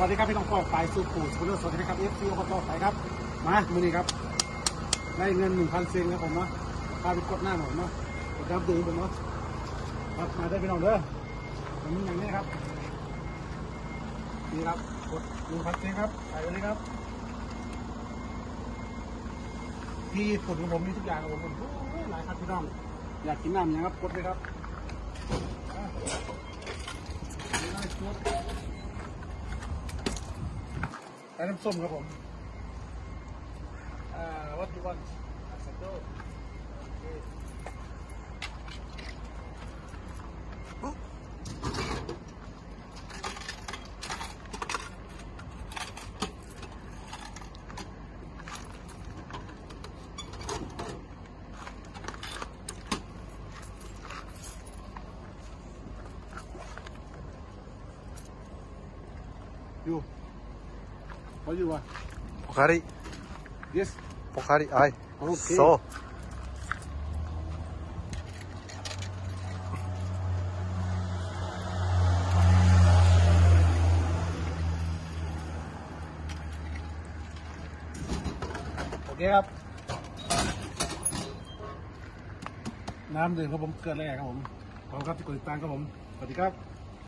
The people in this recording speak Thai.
วัสดีครับพี่น้องปอกไปสู่ปู่สุขเลือสวัสดีครับเอฟซีอบตไปครับ มามือนี้ครับ ได้เงินหนึ่งพันเซนครับผมเนาะพาไปกดหน้าผมเนาะกดดับดื่มผมเนาะครับมาได้พี่น้องเด้อผมมีอย่างนี้ครับ นี่ครับ กดหนึ่งพันเซนครับใส่ไปเลยครับที่ผลของผมมีทุกอย่างครับผมหลายครับพี่น้อง อยากกินน้ำยังครับ กดเลยครับ อะนี่ได้ชุดได้น้ำส้มครับผมอ่าวัตถุวันอาซาโดโอเคอ What do you want? Pocari. Yes. Pocari. Aye. Okay. So. Okay, up. น้ำดื่มครับผมเกิดอะไรครับผมขอบคุณครับที่กดติดตามครับผม สวัสดีครับ